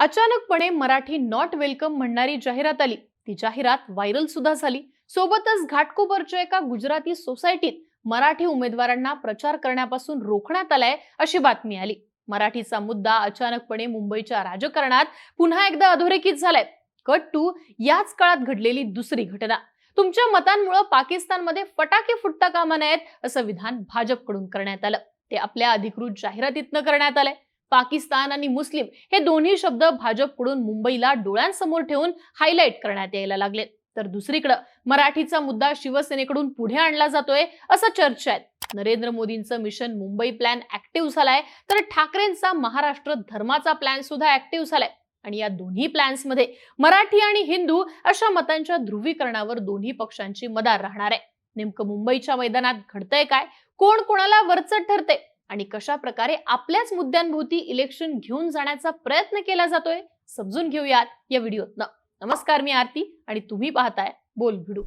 अचानकपणे Marathi not welcome म्हणणारी जाहिरात आली. ती जाहिरात व्हायरल सुद्धा झाली. सोबतच घाटकोपरच्या एका गुजराती सोसायटीत मराठी उमेदवारांना प्रचार करण्यापासून रोखण्यात आलाय अशी बातमी आली. मराठीचा मुद्दा अचानकपणे मुंबईच्या राजकारणात पुन्हा एकदा अधोरेखित झालाय. कट टू याच काळात घडलेली दुसरी घटना. तुमच्या मतांमुळे पाकिस्तानमध्ये फटाके फुटता कामा नयेत असं विधान भाजपकडून करण्यात आलं. ते आपल्या अधिकृत जाहिरातीतनं करण्यात आलंय. पाकिस्तान आणि मुस्लिम हे दोन्ही शब्द भाजपकडून मुंबईला डोळ्यांसमोर ठेवून हायलाईट करण्यात यायला लागले. तर दुसरीकडे मराठीचा मुद्दा शिवसेनेकडून पुढे आणला जातोय असं चर्चा आहे नरेंद्र मोदींचं मिशन मुंबई प्लॅन ऍक्टिव्ह झालाय तर ठाकरेंचा महाराष्ट्र धर्माचा प्लॅन सुद्धा ऍक्टिव्ह झालाय. आणि या दोन्ही प्लॅन्समध्ये मराठी आणि हिंदू अशा मतांच्या ध्रुवीकरणावर दोन्ही पक्षांची मदार राहणार आहे. नेमकं मुंबईच्या मैदानात घडतंय काय? कोण कोणाला वरचट ठरते आणि कशा प्रकारे आपल्याच मुद्द्यांभोवती इलेक्शन घेऊन जाण्याचा प्रयत्न केला जातोय समजून घेऊयात या व्हिडिओतनं. नमस्कार मी आरती आणि तुम्ही पाहताय बोल भिडू.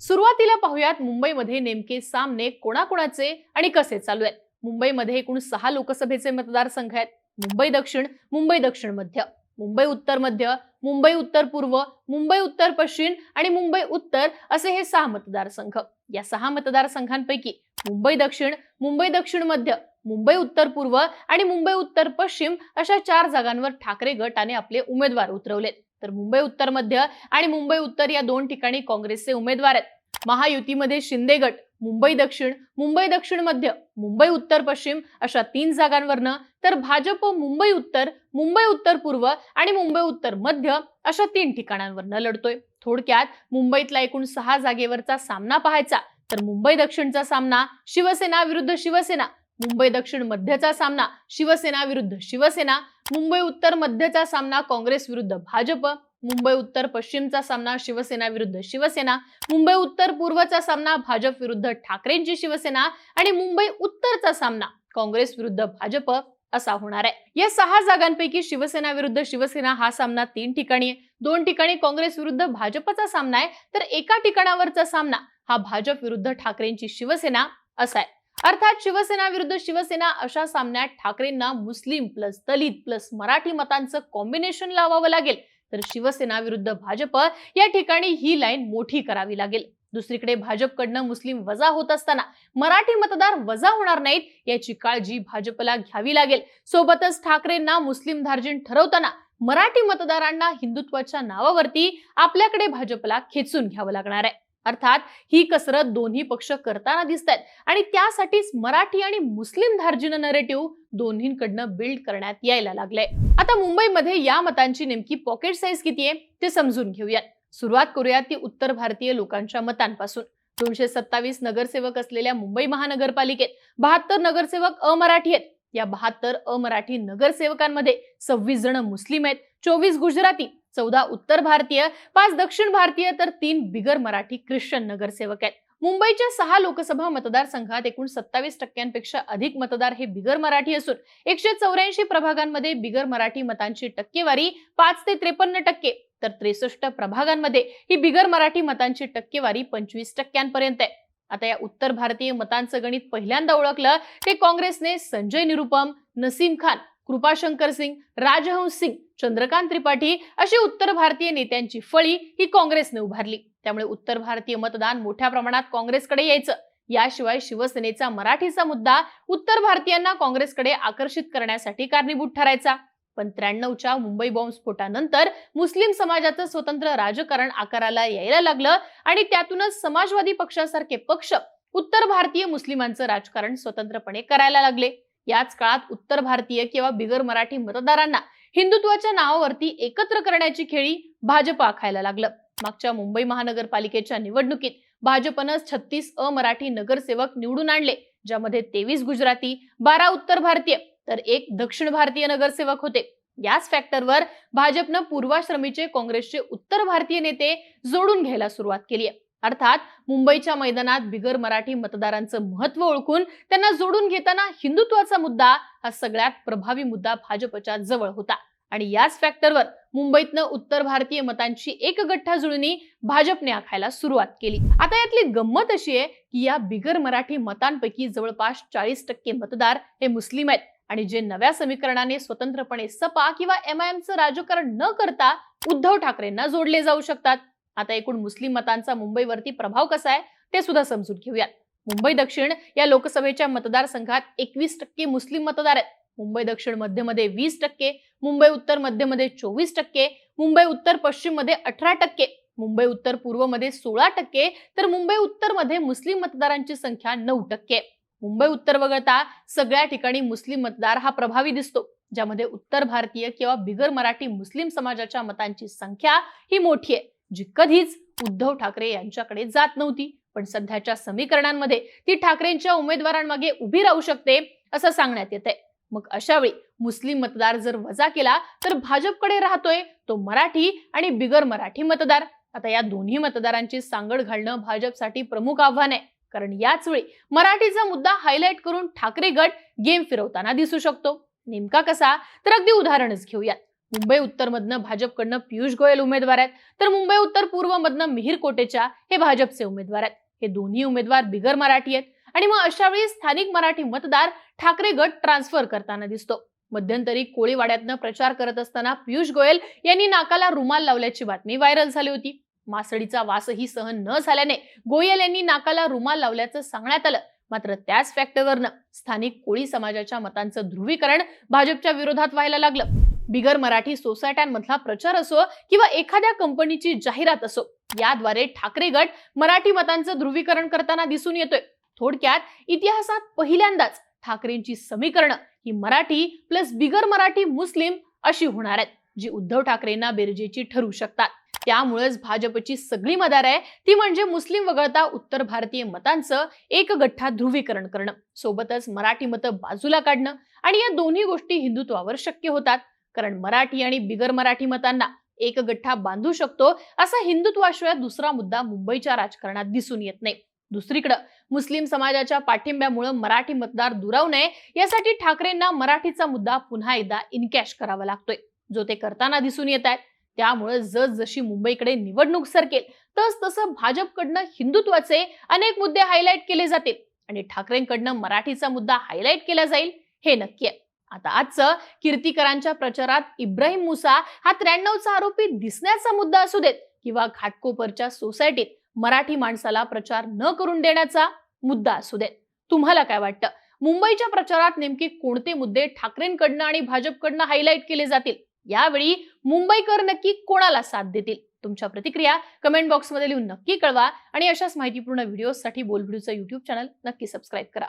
सुरुवातीला पाहूयात मुंबईमध्ये नेमके सामने कोणाकोणाचे आणि कसे चालू आहेत. मुंबईमध्ये एकूण सहा लोकसभेचे मतदारसंघ आहेत. मुंबई दक्षिण मुंबई दक्षिण मध्य. मुंबई उत्तर मध्य मुंबई उत्तर पूर्व मुंबई उत्तर पश्चिम आणि मुंबई उत्तर असे हे सहा मतदारसंघ. या सहा मतदारसंघांपैकी मुंबई दक्षिण मुंबई दक्षिण मध्य मुंबई उत्तर पूर्व आणि मुंबई उत्तर पश्चिम अशा चार जागांवर ठाकरे गटाने आपले उमेदवार उतरवलेत. तर मुंबई उत्तर मध्य आणि मुंबई उत्तर या दोन ठिकाणी काँग्रेसचे उमेदवार आहेत. महायुतीमध्ये शिंदे गट मुंबई दक्षिण मुंबई दक्षिण मध्य मुंबई उत्तर पश्चिम अशा तीन जागांवरनं तर भाजप मुंबई उत्तर मुंबई उत्तर पूर्व आणि मुंबई उत्तर मध्य अशा तीन ठिकाणांवरनं लढतोय. थोडक्यात मुंबईतला एकूण सहा जागेवरचा सामना पाहायचा. तर मुंबई दक्षिणचा सामना शिवसेना विरुद्ध शिवसेना मुंबई दक्षिण मध्यचा सामना शिवसेना विरुद्ध. शिवसेना मुंबई उत्तर मध्यचा सामना काँग्रेस विरुद्ध. भाजप मुंबई उत्तर पश्चिमचा सामना शिवसेना विरुद्ध. शिवसेना मुंबई उत्तर पूर्वचा सामना भाजप विरुद्ध. ठाकरेंची शिवसेना आणि मुंबई उत्तरचा सामना काँग्रेस विरुद्ध. भाजप असा होणार आहे. या सहा जागांपैकी शिवसेना विरुद्ध शिवसेना हा सामना तीन ठिकाणी आहे. दोन ठिकाणी काँग्रेस विरुद्ध भाजपचा सामना आहे. तर एका ठिकाणावरचा सामना हा भाजप विरुद्ध ठाकरेंची शिवसेना असा आहे. अर्थात शिवसेना विरुद्ध शिवसेना अशा सामन्यात ठाकरेंना मुस्लिम प्लस दलित प्लस मराठी मतांचं कॉम्बिनेशन लावावं लागेल. तर शिवसेना विरुद्ध भाजप या ठिकाणी ही लाईन मोठी करावी लागेल. दुसरीकडे भाजपकडनं मुस्लिम वजा होत असताना मराठी मतदार वजा होणार नाहीत याची काळजी भाजपला घ्यावी लागेल. सोबतच ठाकरेंना मुस्लिम धार्जिन ठरवताना मराठी मतदारांना हिंदुत्वाच्या नावावरती आपल्याकडे भाजपला खेचून घ्यावं लागणार आहे. अर्थात ही कसरत दोन्ही पक्ष करताना दिसत आहेत आणि त्यासाठीच मराठी आणि मुस्लिम धार्जिन नरेटिव्ह दोन्हींकडनं बिल्ड करण्यात यायला लागलंय. आता मुंबईमध्ये या मतांची नेमकी पॉकेट साईज किती आहे ते समजून घेऊयात. सुरुवात करूयात ती उत्तर भारतीय लोकांच्या मतांपासून. दोनशे सत्तावीस नगरसेवक असलेल्या मुंबई महानगरपालिकेत बहात्तर नगरसेवक अमराठी आहेत. या बहात्तर अमराठी नगरसेवकांमध्ये सव्वीस जण मुस्लिम आहेत. चोवीस गुजराती चौदा उत्तर भारतीय पाच दक्षिण भारतीय तर तीन बिगर मराठी ख्रिश्चन नगरसेवक आहेत. मुंबईच्या सहा लोकसभा मतदारसंघात एकूण सत्तावीस टक्क्यांपेक्षा अधिक मतदार हे बिगर मराठी असून एकशे चौऱ्याऐंशी प्रभागांमध्ये बिगर मराठी मतांची टक्केवारी पाच ते त्रेपन्न टक्के तर त्रेसष्ट प्रभागांमध्ये ही बिगर मराठी मतांची टक्केवारी पंचवीस टक्क्यांपर्यंत आहे. आता या उत्तर भारतीय मतांचं गणित पहिल्यांदा ओळखलं ते काँग्रेसने संजय निरुपम नसीम खान कृपाशंकर सिंग राजहंस सिंग चंद्रकांत त्रिपाठी अशी उत्तर भारतीय नेत्यांची फळी ही काँग्रेसने उभारली. त्यामुळे उत्तर भारतीय मतदान मोठ्या प्रमाणात काँग्रेसकडे यायचं. याशिवाय शिवसेनेचा मराठीचा मुद्दा उत्तर भारतीयांना काँग्रेसकडे आकर्षित करण्यासाठी कारणीभूत ठरायचा. पण त्र्याण्णवच्या मुंबई बॉम्बस्फोटानंतर मुस्लिम समाजाचं स्वतंत्र राजकारण आकाराला यायला लागलं आणि त्यातूनच समाजवादी पक्षासारखे पक्ष उत्तर भारतीय मुस्लिमांचं राजकारण स्वतंत्रपणे करायला लागले. याच काळात उत्तर भारतीय किंवा बिगर मराठी मतदारांना हिंदुत्वाच्या नावावरती एकत्र करण्याची खेळी भाजप आखायला लागलं. मागच्या मुंबई महानगरपालिकेच्या निवडणुकीत भाजपनं छत्तीस अमराठी नगरसेवक निवडून आणले ज्यामध्ये तेवीस गुजराती बारा उत्तर भारतीय तर एक दक्षिण भारतीय नगरसेवक होते. याच फॅक्टरवर भाजपनं पूर्वाश्रमीचे काँग्रेसचे उत्तर भारतीय नेते जोडून घ्यायला सुरुवात केली आहे. अर्थात मुंबईच्या मैदानात बिगर मराठी मतदारांचं महत्त्व ओळखून त्यांना जोडून घेताना हिंदुत्वाचा मुद्दा हा सगळ्यात प्रभावी मुद्दा भाजपच्या जवळ होता. आणि याच फॅक्टरवर मुंबईतनं उत्तर भारतीय मतांची एक गठ्ठा जुळणी भाजपने आखायला सुरुवात केली. आता यातली गंमत अशी आहे की या बिगर मराठी मतांपैकी जवळपास चाळीस टक्के मतदार हे मुस्लिम आहेत. आणि जे नव्या समीकरणाने स्वतंत्रपणे सपा किंवा एम आय एमचं राजकारण न करता उद्धव ठाकरेंना जोडले जाऊ शकतात. आता एकूण मुस्लिम मतांचा मुंबईवरती प्रभाव कसा आहे ते सुद्धा समजून घेऊयात. मुंबई दक्षिण या लोकसभेच्या मतदारसंघात एकवीस टक्के मुस्लिम मतदार आहेत. मुंबई दक्षिण मध्यमध्ये वीस टक्के मुंबई उत्तर मध्यमध्ये चोवीस टक्के मुंबई उत्तर पश्चिममध्ये अठरा टक्के मुंबई उत्तर पूर्वमध्ये सोळा टक्के तर मुंबई उत्तरमध्ये मुस्लिम मतदारांची संख्या नऊ टक्के. मुंबई उत्तर वगळता सगळ्या ठिकाणी मुस्लिम मतदार हा प्रभावी दिसतो ज्यामध्ये उत्तर भारतीय किंवा बिगर मराठी मुस्लिम समाजाच्या मतांची संख्या ही मोठी आहे. जी कधीच उद्धव ठाकरे यांच्याकडे जात नव्हती पण सध्याच्या समीकरणांमध्ये ती ठाकरेंच्या उमेदवारांमागे उभी राहू शकते असं सांगण्यात येत आहे मग अशावेळी मुस्लिम मतदार जर वजा केला तर भाजपकडे राहतोय तो मराठी आणि बिगर मराठी मतदार. आता या दोन्ही मतदारांची सांगड घालणं भाजपसाठी प्रमुख आव्हान आहे. कारण याच वेळी मराठीचा मुद्दा हायलाइट करून ठाकरे गट गेम फिरवताना दिसू शकतो. नेमका कसा? तर अगदी उदाहरणच घेऊयात. मुंबई उत्तरमधनं भाजपकडनं पियुष गोयल उमेदवार आहेत. तर मुंबई उत्तर पूर्वमधनं मिहीर कोटेच्या हे भाजपचे उमेदवार आहेत. हे दोन्ही उमेदवार बिगर मराठी आहेत. आणि मग अशा वेळी स्थानिक मराठी मतदार ठाकरे गट ट्रान्सफर करताना दिसतो. मध्यंतरी कोळीवाड्यातनं प्रचार करत असताना पियुष गोयल यांनी नाकाला रुमाल लावल्याची बातमी व्हायरल झाली होती. मासळीचा वासही सहन न झाल्याने गोयल यांनी नाकाला रुमाल लावल्याचं सांगण्यात आलं. मात्र त्याच फॅक्टरवरनं स्थानिक कोळी समाजाच्या मतांचं ध्रुवीकरण भाजपच्या विरोधात व्हायला लागलं. बिगर मराठी सोसायट्यांमधला प्रचार असो किंवा एखाद्या कंपनीची जाहिरात असो याद्वारे ठाकरे गट मराठी मतांचं ध्रुवीकरण करताना दिसून येतोय. थोडक्यात इतिहासात पहिल्यांदाच ठाकरेंची समीकरणं ही मराठी प्लस बिगर मराठी मुस्लिम अशी होणार आहेत जी उद्धव ठाकरेंना बेरजेची ठरू शकतात. त्यामुळेच भाजपची सगळी मदार आहे ती म्हणजे मुस्लिम वगळता उत्तर भारतीय मतांचं एक गठ्ठा ध्रुवीकरण करणं. सोबतच मराठी मतं बाजूला काढणं. आणि या दोन्ही गोष्टी हिंदुत्वावर शक्य होतात. कारण मराठी आणि बिगर मराठी मतांना एक गठ्ठा बांधू शकतो असा हिंदुत्वाशिवाय दुसरा मुद्दा मुंबईच्या राजकारणात दिसून येत नाही. दुसरीकडे मुस्लिम समाजाच्या पाठिंब्यामुळे मराठी मतदार दुरावू नये यासाठी ठाकरेंना मराठीचा मुद्दा पुन्हा एकदा इनकॅश करावा लागतोय. जो ते करताना दिसून येत आहेत. त्यामुळे जसजशी मुंबईकडे निवडणूक सरकेल तस तसं भाजपकडनं हिंदुत्वाचे अनेक मुद्दे हायलाईट केले जातील. आणि ठाकरेंकडनं मराठीचा मुद्दा हायलाईट केला जाईल हे नक्की आहे. आता आजचं कीर्तिकरांच्या प्रचारात इब्राहिम मुसा हा त्र्याण्णवचा आरोपी दिसण्याचा मुद्दा असू देत किंवा घाटकोपरच्या सोसायटीत मराठी माणसाला प्रचार न करून देण्याचा मुद्दा असू देत. तुम्हाला काय वाटतं? मुंबईच्या प्रचारात नेमके कोणते मुद्दे ठाकरेंकडनं आणि भाजपकडनं हायलाईट केले जातील? यावेळी मुंबईकर नक्की कोणाला साथ देतील? तुमच्या प्रतिक्रिया कमेंट बॉक्समध्ये लिहून नक्की कळवा आणि अशाच माहितीपूर्ण व्हिडिओसाठी बोलभिडूचं युट्यूब चॅनल नक्की सबस्क्राईब करा.